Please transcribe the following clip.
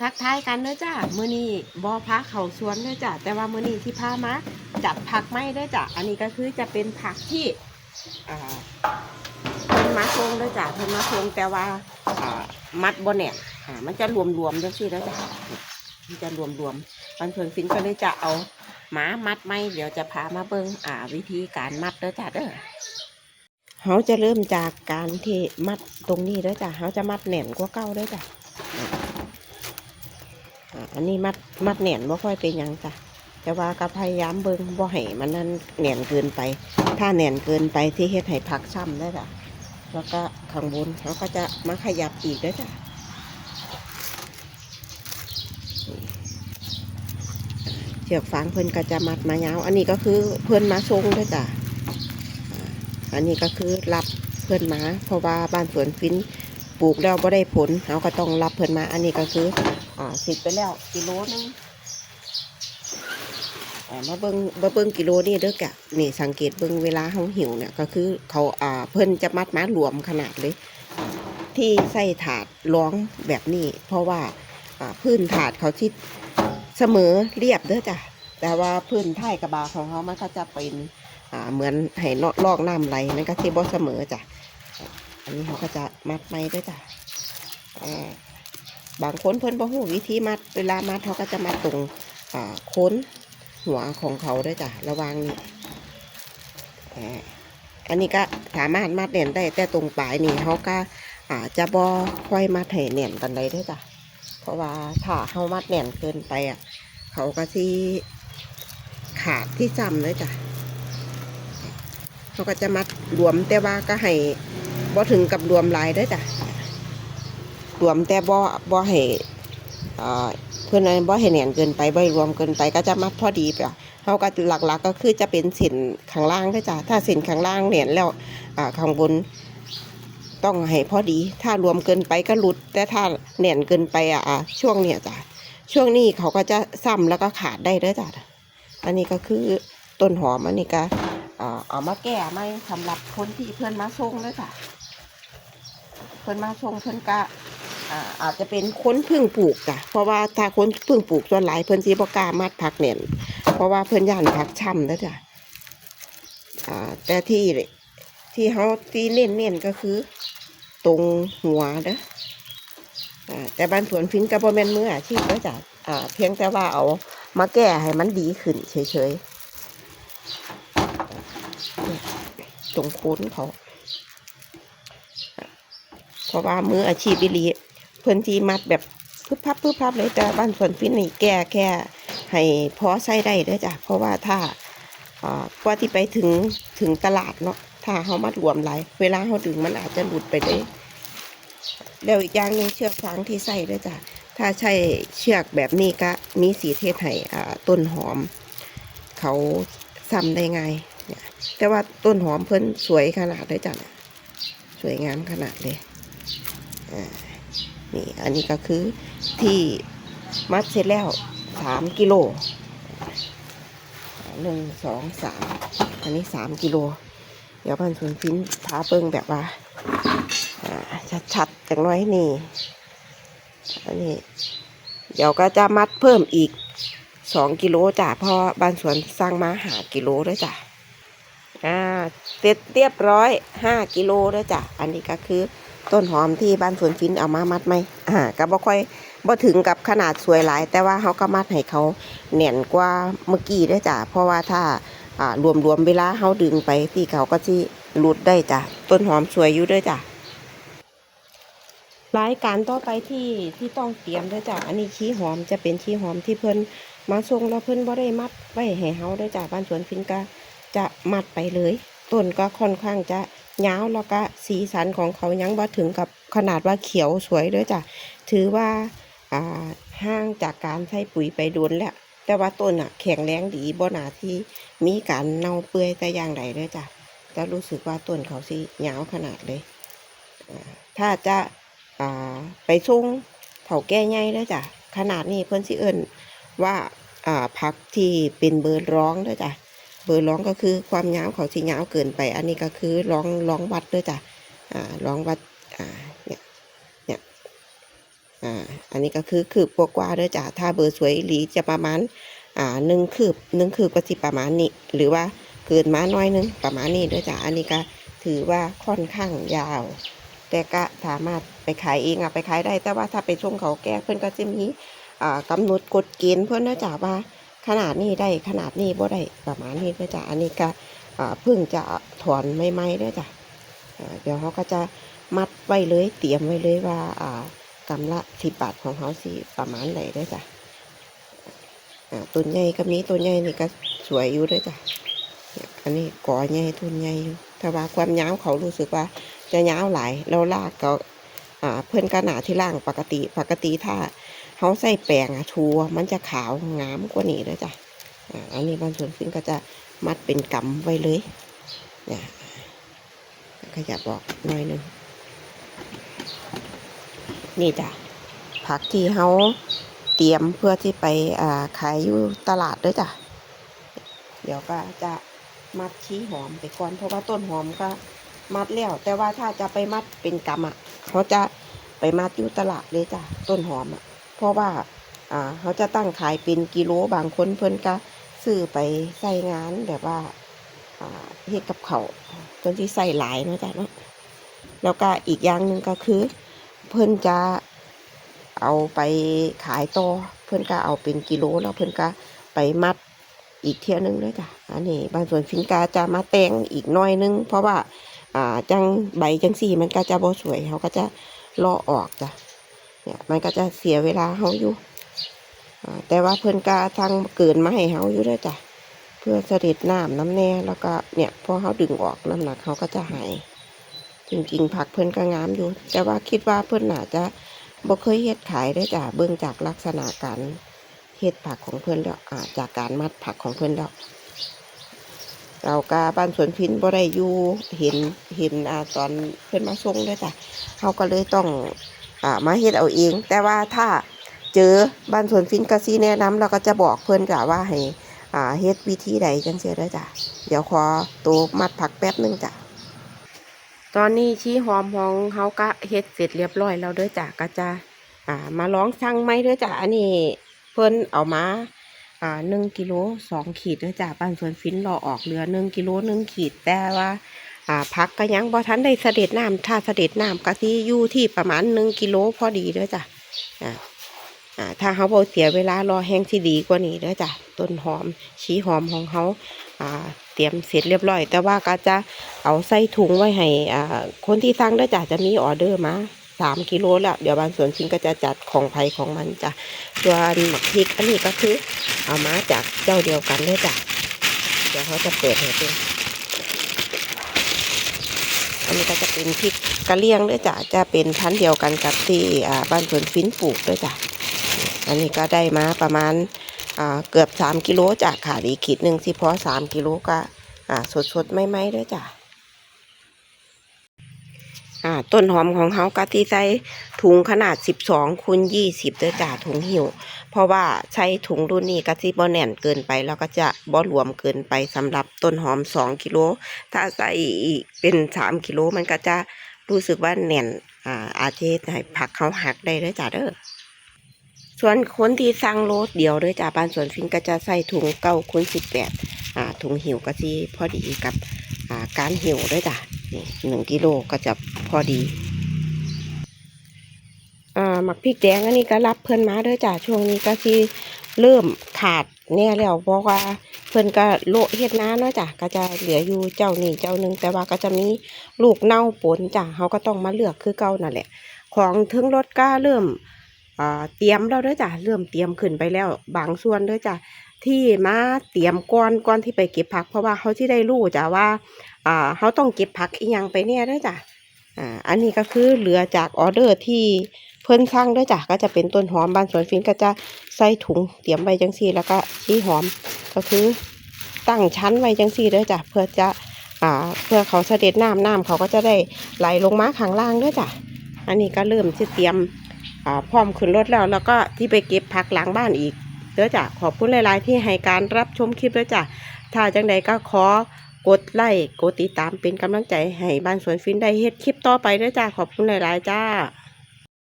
ทักทายกันเด้อจ้ามื้อนี้บ่พาเขาสวนเด้อจ้าแต่ว่ามื้อนี้ที่พามาจัดผักไม้เด้อจ้าอันนี้ก็คือจะเป็นผักที่อ่าเพิ่นมาทรงเด้อจ้าเพิ่นมาทรงแต่ว่ามัดบน่นอ่ามันจะรวมๆจังซี่เด้อจ้ามันจะรวมๆมันเพิ่นฟินก็เลยจะเอาหมามัดไม้เดี๋ยวจะพามาเบิ่งอ่า วิธีการมัดเด้อจ้าเด้อเขาจะเริ่มจากการที่มัดตรงนี้เด้อจ้ะเขาจะมัดแหน่นกว่าเก้าเด้อจ้ะอ่า อันนี้มัดมัดแหน่นบ่ค่อยเป็นยังจ้ะแต่ว่าก็พยายามเบิ่งบ่ให้มันนั่นแหน่นเกินไป ถ้าแหน่นเกินไปที่เฮ็ดให้ผักช้ำได้จ้ะแล้วก็ข้างบนเขาก็จะมาขยับอีกด้จ้ะเชือกฟางเพิ่นก็จะมัดมายาว อันนี้ก็คือเพิ่นมาทรงเด้จ้ะอันนี้ก็คือรับเพื่อนมาเพราะว่าบ้านสวนฟิน ปลูกแล้วบ่ได้ผลเราก็ต้องรับเพื่นมา อันนี้ก็คือ อ่าสิบไปแล้วกิโลนึงอ่ามาเบิ้งมาเบิ้งกิโลนี่เด้อกะนี่สังเกตเบิ้งเวลาเขาหิวเนี่ยก็คือเขาอ่าเพิ่นจะมัดมารวมขนาดเลย ที่ใส่ถาดร้องแบบนี้ เพราะว่าอ่าพื้นถาดเขาที่เสมอเรียบเด้อจ้ะแต่ว่าพื้นท้ายกระบะของเขามันก็จะเป็นอ่าเหมือนให้ลอกน้ำไหลนั่นก็ที่บ่เสมอจ้ะ อันนี้เขาก็จะมัดไม้ด้วยจ้ะบางคนเพิ่นบ่ฮู้วิธีมัด เวลามัดเขาก็จะมัดตรงโค้นหัวของเขาด้วยจ้ะระวังนี่อันนี้ก็สามารถมัดแน่นได้แต่ตรงปลายนี่เขาก็อาจจะบ่ค่อยมัดให้แน่นกันเลยด้วยจ้ะเพราะว่าถ้าเขามัดแน่นเกินไปอะเขาก็ที่ขาดที่จำเลยจ้ะเขาก็จะมัดรวมแต่ว่าก็ให้ บ่ถึงกับรวมลายเด้จ้ะรวมแต่บ่บ่ให้เพื่อนบ่ให้แน่นเกินไปบ่รวมเกินไปก็จะมัดพอดีไปเขาก็หลักๆก็คือจะเป็นเส้นข้างล่างเด้จ้ะถ้าเส้นข้างล่างแน่นแล้วข้างบนต้องให้พอดี ถ้ารวมเกินไปก็หลุด แต่ถ้าแน่นเกินไปอะช่วงเนี้ยจ้ะช่วงนี้เขาก็จะซ้ำแล้วก็ขาดได้เด้จ้ะอันนี้ก็คือต้นหอมอันนี้ก็เอ่อเอามาแก้ไม่สำหรับคนที่เพื่อนมาส่งเลยค่ะ พื่อนมาส่งเพื่อนก็อ่าอาจจะเป็นค้นพึ่งปลูกจ้ะเพราะว่าถ้าค้นพึ่งปลูกส่วนหลายเพื่อนสีบกล้ามัดผักเน่นเพราะว่าเพื่อนย่านผักช่ำแล้วจ้ะอ่าแต่ที่ที่เขาที่เน้นเน้นก็คือ ตรงหัวเด้ออ่าแต่บ้านสวนฟินกับบอแมนมืออาชีพแล้วจ้ะอ่าเพียงแต่ว่าเอามาแก้ให้มันดีขึ้นเฉยๆตรงโค้นเขา เพราะว่ามืออาชีพบิลีเพื่อนที่มัดแบบพึบพับพึบพับเลยแต่บ้านสวนฟินนี่แก้แค่ให้พอใช้ได้เด้อจ้ะเพราะว่าถ้ากว่าที่ไปถึงถึงตลาดเนาะถ้าเขามัดรวมหลายเวลาเขาดึงมันอาจจะหลุดไปได้แล้วอีกอย่างหนึงเชือกฟางที่ใส่ด้วยจ้ะถ้าใช้เชือกแบบนี้ก็มีสีเทศไห้ต้นหอม เขาซ้ำได้ไงายเนี่ยแต่ว่าต้นหอมเพิ่นสวยขนาดเลยจ้ะสวยงามขนาดเลย นี่อันนี้ก็คือที่มัดเสร็จแล้วสามกิโลหนึ่งสองสามอันนี้สามกิโล เดี๋ยวพันสวนฟินพาเบิ้งแบบว่าชัดๆจังน้อยนี่อันนี้ เดี๋ยวก็จะมัดเพิ่มอีกสองกิโลจ้ะพราะบ้านสวนสร้างมาหากิโลด้วยจ้ะอ่าเสร็จเรียบร้อยห้ากิโลด้วยจ้ะอันนี้ก็คือ ต้นหอมที่บ้านสวนฟินเอามามัดไหมอ่าก็บ่ค่อยบ่ถึงกับขนาดสวยหลาย แต่ว่าเขาก็มัดให้เขาแน่นกว่าเมื่อกี้ด้วยจ้ะเพราะว่าถ้าอ่ารวมรวมๆเวลาเขาดึงไปที่เขาก็ที่หลุดได้จ้ะต้นหอมสวยอยู่ด้วยจ้ะรายการต่อไปที่ที่ต้องเตรียมด้วยจ้ะอันนี้ขี้หอมจะเป็นขี้หอมที่เพิ่นมาส่งแล้วเพิ่นบ่ได้มัดไว้ให้เฮาด้วยจ้ะบ้านสวนฟินก็จะมัดไปเลยต้นก็ค่อนข้างจะ ยาวแล้วก็สีสันของเขายังบ่ถึงกับขนาดว่าเขียวสวยด้วยจ้ะถือว่าอ่าห่างจากการใช้ปุ๋ยไปโดนแล้วแต่ว่าต้นอะแข็งแรงดีบ่หนาที่มีการเน่าเปื่อยแต่อย่างใดด้วยจ้ะจะรู้สึกว่าต้นเขาสิยาวขนาดเลยถ้าจะาไปส่งเผาแก้ใหญ่ด้วยจ้ะขนาดนี้เพื่อนสิเอิญว่าอ่าพักที่เป็นเบอร์ร้องด้วยจ้ะ เบอร์ร้องก็คือความยาวเขาสิยาวเกินไป อันนี้ก็คือร้องร้องวัดด้วยจ้ะอ่าร้องวัดอ่าเนี่ยเนี่ยอ่าอันนี้ก็คือคืบกว่าด้อจ้ะถ้าเบอร์สวยหลีจะประมาณอ่าหนึ่งคืบหนึ่งคืบก็สิประมาณนี้หรือว่าเกินมาหน้อยนึงประมาณนี้ด้อจ้ะอันนี้ก็ถือว่าค่อนข้างยาว แต่ก็สามารถไปขายเองอะไปขายได้แต่ว่าถ้าไปช่วงเขาแก้เพื่อนก็จะมีอ่ากำหนดกฎเกณฑ์เพื่อนเด้อจ้ะว่า ขนาดนี้ได้ขนาดนี้บ่ได้ประมาณนี้เด้จ้ะอันนี้ก็เพิ่งจะถอนไม่ไม่ๆเด้จ้ะเดี๋ยวเขาก็จะมัดไว้เลยเตรียมไว้เลยว่าอ่ากำละสิบบาทของเขาสิประมาณไหนเด้จ้ะต้นใหญ่ก็มีต้นใหญ่นี่ก็สวยอยู่เด้จ้ะอันนี้ก่อใหญ่ต้นใหญ่อยู่แต่ว่าความยาวเขารู้สึกว่าจะยาวหลายแล้วรากก็เพื่อนก็หนาที่ล่างปกติปกติถ้า เขาใส่แป้งอะทัวมันจะขาวงามกว่านี้เลยจ้ะอันนี้บางส่วนฟินก็จะมัดเป็นกำไว้เลยเนี่ยขยับออกหน่อยหนึงนี่จ้ะผักที่เขาเตรียมเพื่อที่ไปอ่าขายอยู่ตลาดด้วยจ้ะ เดี๋ยวก็จะมัดชี้หอมไปก่อนเพราะว่าต้นหอมก็มัดแล้วแต่ว่าถ้าจะไปมัดเป็นกำอะเขาจะไปมัดอยู่ตลาดเลยจ้ะต้นหอมอะ เพราะว่าอ่าเขาจะตั้งขายเป็นกิโลบางคนเพิ่นก็ซื้อไปใส่งานแบบว่าอ่าเฮ็ดกับเขาวเพิ่นที่ใส่หลายเนาะจ้ะเนาะแล้วก็อีกอย่างหนึ่งก็คือ เพิ่นจะเอาไปขายต่อเพิ่นก็เอาเป็นกิโลแล้วเพิ่นก็ไปมัดอีกเที่ยนึงเลยจ้ะอันนี้บางส่วนฟินกาจะมาแต่งอีกน้อยนึง เพราะว่าอ่าจังใบจังสีมันก็จะบ่สวยเขาก็จะเลาะออกจ้ะ เนี่ยมันก็จะเสียเวลาเขาอยู่แต่ว่าเพิ่นกาทางเกินมาให้เขาอยู่ด้วยจ้ะเพื่อเสด็จน้ำน้ำแน่แล้วก็เนี่ยพอเขาดึงออกน้ำหนักเขาก็จะหายจริงๆผักเพิ่นก็งามอยู่ แต่ว่าคิดว่าเพิ่นน่าจะบ่เคยเฮ็ดขายได้จ้ะเบิ่งจากลักษณะการเฮ็ดผักของเพิ่นแล้วอาจากการมัดผักของเพิ่นแล้วเรากาบ้านสวนพินบ่ได้อยู่เห็นเห็นอ่าตอนเพิ่นมาส่งด้อจ้ะเขาก็เลยต้อง มาเฮ็ดเอาเอง แต่ว่าถ้าเจอบ้านสวนฟินกะซีแนะนำเราก็จะบอกเพื่อนจ้ะว่าให้อ่าเฮ็ดวิธีใดจังเสียด้อจ้ะเดี๋ยวขอตัวมัดผักแป๊บนึงจ้ะตอนนี้ชี้หอมของเขาก็เฮ็ดเสร็จเรียบร้อยแล้วด้อจ้ะก็จะอ่ามาลองสั่งไหมเด้อจ้ะอันนี้เพิ่นเอามาอ่าหนึ่งกิโลสองขีดด้อจ้ะบ้านสวนฟินรอออกเหลือหนึ่งกิโลหนึ่งขีดแต่ว่า อ่าพักก็ยังบ่ทันได้เสด็จน้ำถ้าเสด็จน้ำก็ที่อยู่ที่ประมาณหนึ่งกิโลพอดีเด้อจ้ะอ่าอ่าถ้าเขาบ่เสียเวลารอแห้งที่ดีกว่านี้เด้อจ้ะต้นหอมชี้หอมของเขาอ่าเตรียมเสร็จเรียบร้อย แต่ว่าก็จะเอาใส่ถุงไว้ให้อ่าคนที่สั่งเด้อจ้ะจะมีออเดอร์มาสามกิโลแล้วเดี๋ยวบางส่วนชิงก็จะจัดของไผ่ของมันจ้ะส่วนหมักพริกอันนี้ก็คือเอามาจากเจ้าเดียวกันเด้อจ้ะเดี๋ยวเขาจะเปิดให้ดู อันนี้ก็จะเป็นพริกกะเลียงด้วยจ้ะจะเป็นพันเดียวกันกับที่อ่าบ้านสวนฟินปลูกด้วยจ้ะอันนี้ก็ได้มาประมาณเกือบสามกิโลจ้ะขาดอีกขีดหนึ่งสิพอสามกิโลก็อ่าสดไม่ไหมด้วยจ้ะต้นหอมของเขากะที่ใส่ถุงขนาด 12คูณ20ด้วยจ้ะถุงหิวเพราะว่าใช้ถุงรุ่นนี้ก็สิบ่แน่นเกินไป แล้วก็จะบ่รวมเกินไปสำหรับต้นหอม 2กิโลถ้าใส่อีกเป็น 3กิโลมันก็จะรู้สึกว่าแน่นอ่าอาจจะเฮ็ดให้ผักเขาหักได้เลยจ้ะเด้อส่วนคนที่สั่งโลดเดียวเด้อจ้ะบ้านสวนฟินก็จะใส่ถุงเก้าคูณ18อ่าถุงหิวก็สิพอดีกับการหิวด้วยจ้ะหนึ่งกิโลก็จะพอดี หมักพริกแดงอันนี้ก็รับเพิ่อนมาเด้อจ้ะช่วงนี้ก็ที่เริ่มขาดแน่แล้วเพราะว่าเพิ่อนก็โละเฮ็ดน้าเนาะจ้ะก็จะเหลืออยู่เจ้านี้เจ้าหนึ่งแต่ว่าก็จะมีลูกเน่าปนจ้ะเขาก็ต้องมาเลือกคือเก่านั่นแหละ ของถึงรถก็เริ่มเตรียมแล้วเด้อจ้ะเริ่มเตรียมขึ้นไปแล้วบางส่วนเด้อจ้ะที่มาเตรียมก่อนก่อนที่ไปเก็บผัก เพราะว่าเขาที่ได้รู้จ้ะว่าเขาต้องเก็บผักอีหยังไปเนี่ยเด้อจ้ะ อ่าอันนี้ก็คือเหลือจากออเดอร์ที่เพิ่นสั่งด้วยจ้ะก็จะเป็นต้นหอมบานสวนฟินก็จะใส่ถุงเตรียมไว้จังซี่แล้วก็ที่หอมก็คือตั้งชั้นไว้จังซี่ด้อจ้ะเพื่อจะอ่าเพื่อเขาเสด็จน้ำน้ำเขาก็จะได้ไหลลงมาข้างล่างด้อจ้ะอันนี้ก็เริ่มที่เตรียมอ่าพร้อมขึ้นรถแล้วแล้วก็ที่ไปเก็บผักหลังบ้านอีกเด้อจ้ะขอบคุณหลาย ๆ ที่ให้การรับชมคลิปด้อจ้ะถ้าจังใดก็ขอ กดไลค์กดติดตามเป็นกำลังใจให้บ้านสวนฟินได้เฮ็ดคลิปต่อไปด้วยจ้าขอบคุณหลาย ๆ จ้า